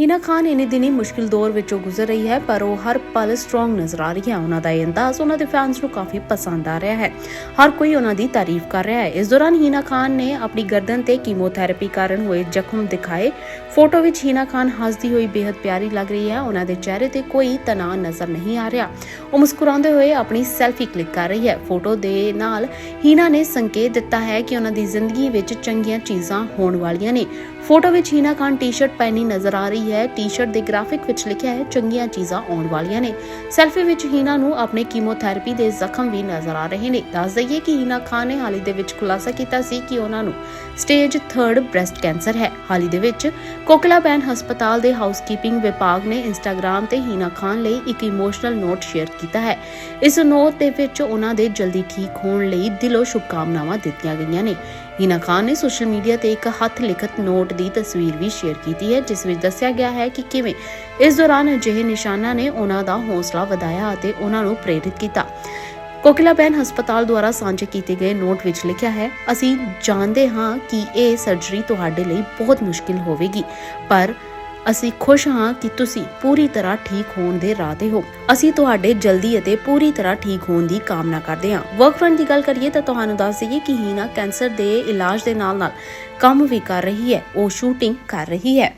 ਹੀਨਾ ਖਾਨ ਇਨੀ ਦਿਨੀ ਮੁਸ਼ਕਿਲ ਦੌਰ ਵਿੱਚੋਂ ਗੁਜ਼ਰ ਰਹੀ ਹੈ, ਪਰ ਉਹ ਹਰ ਪਲ ਸਟਰੋਂਗ ਨਜ਼ਰ ਆ ਰਹੀ ਹੈ। ਉਹਨਾਂ ਦਾ ਇਹ ਅੰਦਾਜ਼ ਉਹਨਾਂ ਦੇ ਫੈਨਸ ਨੂੰ ਕਾਫੀ ਪਸੰਦ ਆ ਰਿਹਾ ਹੈ। ਹਰ ਕੋਈ ਉਹਨਾਂ ਦੀ ਤਾਰੀਫ ਕਰ ਰਿਹਾ ਹੈ। ਇਸ ਦੌਰਾਨ ਹੀਨਾ ਖਾਨ ਨੇ ਆਪਣੀ ਗਰਦਨ ਤੇ ਕੀਮੋਥੈਰੇਪੀ ਕਾਰਨ ਹੋਏ ਜ਼ਖਮ ਦਿਖਾਏ। ਫੋਟੋ ਵਿੱਚ ਹੀਨਾ ਖਾਨ ਹੱਸਦੀ ਹੋਈ ਬੇहद ਪਿਆਰੀ ਲੱਗ ਰਹੀ ਹੈ। ਉਹਨਾਂ ਦੇ ਚਿਹਰੇ ਤੇ ਕੋਈ ਤਣਾਅ ਨਜ਼ਰ ਨਹੀਂ ਆ ਰਿਹਾ। ਉਹ ਮੁਸਕਰਾਉਂਦੇ ਹੋਏ ਆਪਣੀ ਸੈਲਫੀ ਕਲਿੱਕ ਕਰ ਰਹੀ ਹੈ। ਫੋਟੋ ਦੇ ਨਾਲ ਹੀਨਾ ਨੇ ਸੰਕੇਤ ਦਿੱਤਾ ਹੈ ਕਿ ਉਹਨਾਂ ਦੀ ਜ਼ਿੰਦਗੀ ਵਿੱਚ ਚੰਗੀਆਂ ਚੀਜ਼ਾਂ ਹੋਣ ਵਾਲੀਆਂ ਨੇ। ਫੋਟੋ ਵਿੱਚ ਹੀਨਾ ਖਾਨ ਟੀ-ਸ਼ਰਟ ਪਹਿਨੀ ਨਜ਼ਰ ਆ ਰਹੀ ਹੈ ਟੀ-ਸ਼ਰਟ ਦੇ ਗ੍ਰਾਫਿਕ ਵਿੱਚ ਲਿਖਿਆ ਹੈ, ਚੰਗੀਆਂ ਚੀਜ਼ਾਂ ਆਉਣ ਵਾਲੀਆਂ ਨੇ। ਸੈਲਫੀ ਵਿੱਚ ਹੀਨਾ ਨੂੰ ਆਪਣੇ ਕੀਮੋਥੈਰੇਪੀ ਦੇ ਜ਼ਖਮ ਵੀ ਨਜ਼ਰ ਆ ਰਹੇ ਨੇ। ਦੱਸ ਦਈਏ ਕਿ ਹੀਨਾ ਖਾਨ ਨੇ ਹਾਲ ਹੀ ਦੇ ਵਿੱਚ ਖੁਲਾਸਾ ਕੀਤਾ ਸੀ ਕਿ ਉਹਨਾਂ ਨੂੰ ਸਟੇਜ 3 ਬ੍ਰੈਸਟ ਕੈਂਸਰ ਹੈ। ਹਾਲ ਹੀ ਦੇ ਵਿੱਚ ਕੋਕਲਾ ਬੈਨ ਹਸਪਤਾਲ ਦੇ ਹਾਊਸਕੀਪਿੰਗ ਵਿਭਾਗ ਨੇ ਇੰਸਟਾਗ੍ਰam ਤੇ ਹੀਨਾ ਖਾਨ ਲਈ ਇੱਕ ਇਮੋਸ਼ਨਲ ਨੋਟ ਸ਼ੇਅਰ ਕੀਤਾ ਹੈ। ਇਸ ਨੋਟ ਦੇ ਵਿੱਚ ਉਹਨਾਂ ਦੇ ਜਲਦੀ ਠੀਕ ਹੋਣ ਲਈ ਦਿਲੋਂ ਸ਼ੁਭਕਾਮਨਾਵਾਂ ਦਿੱਤੀਆਂ ਗਈਆਂ ਨੇ। ਹੀਨਾ ਖਾਨ ਨੇ ਸੋਸ਼ਲ ਮੀਡੀਆ ਤੇ ਇੱਕ ਹੱਥ ਲਿਖਤ ਨੋਟ ਦੀ ਤਸਵੀਰ ਵੀ ਸ਼ੇਅਰ ਕੀਤੀ ਹੈ, ਜਿਸ ਵਿੱਚ ਦੱਸਿਆ ਗਿਆ ਹੈ ਕਿ ਕਿਵੇਂ? ਇਸ ਦੌਰਾਨ ਅਜਿਹੇ ਨਿਸ਼ਾਨਾਂ ਨੇ ਉਹਨਾਂ ਦਾ ਹੌਸਲਾ ਵਧਾਇਆ ਅਤੇ ਉਹਨਾਂ ਨੂੰ ਪ੍ਰੇਰਿਤ ਕੀਤਾ। ਕੋਕਿਲਾਬੈਨ ਹਸਪਤਾਲ ਦੁਆਰਾ ਸਾਂਝੇ ਕੀਤੇ ਗਏ ਨੋਟ ਵਿੱਚ ਲਿਖਿਆ ਹੈ, ਅਸੀਂ ਜਾਣਦੇ ਹਾਂ ਕਿ ਇਹ ਸਰਜਰੀ ਤੁਹਾਡੇ ਲਈ ਬਹੁਤ ਮੁਸ਼ਕਿਲ ਹੋਵੇਗੀ, ਪਰ ਅਸੀਂ ਖੁਸ਼ ਹਾਂ ਕਿ ਤੁਸੀਂ ਪੂਰੀ ਤਰ੍ਹਾਂ ਠੀਕ ਹੋਣ ਦੇ ਰਾਹ ਤੇ ਹੋ। ਅਸੀਂ ਤੁਹਾਡੇ ਜਲਦੀ ਅਤੇ ਪੂਰੀ ਤਰ੍ਹਾਂ ਠੀਕ ਹੋਣ ਦੀ ਕਾਮਨਾ ਕਰਦੇ ਹਾਂ। ਵਰਕ ਫਰੰਟ ਦੀ ਗੱਲ ਕਰੀਏ ਤਾਂ ਤੁਹਾਨੂੰ ਦੱਸ ਦਈਏ ਕਿ ਹੀਨਾ ਕੈਂਸਰ ਦੇ ਇਲਾਜ ਦੇ ਨਾਲ ਨਾਲ ਕੰਮ ਵੀ ਕਰ ਰਹੀ ਹੈ, ਉਹ ਸ਼ੂਟਿੰਗ ਕਰ ਰਹੀ ਹੈ।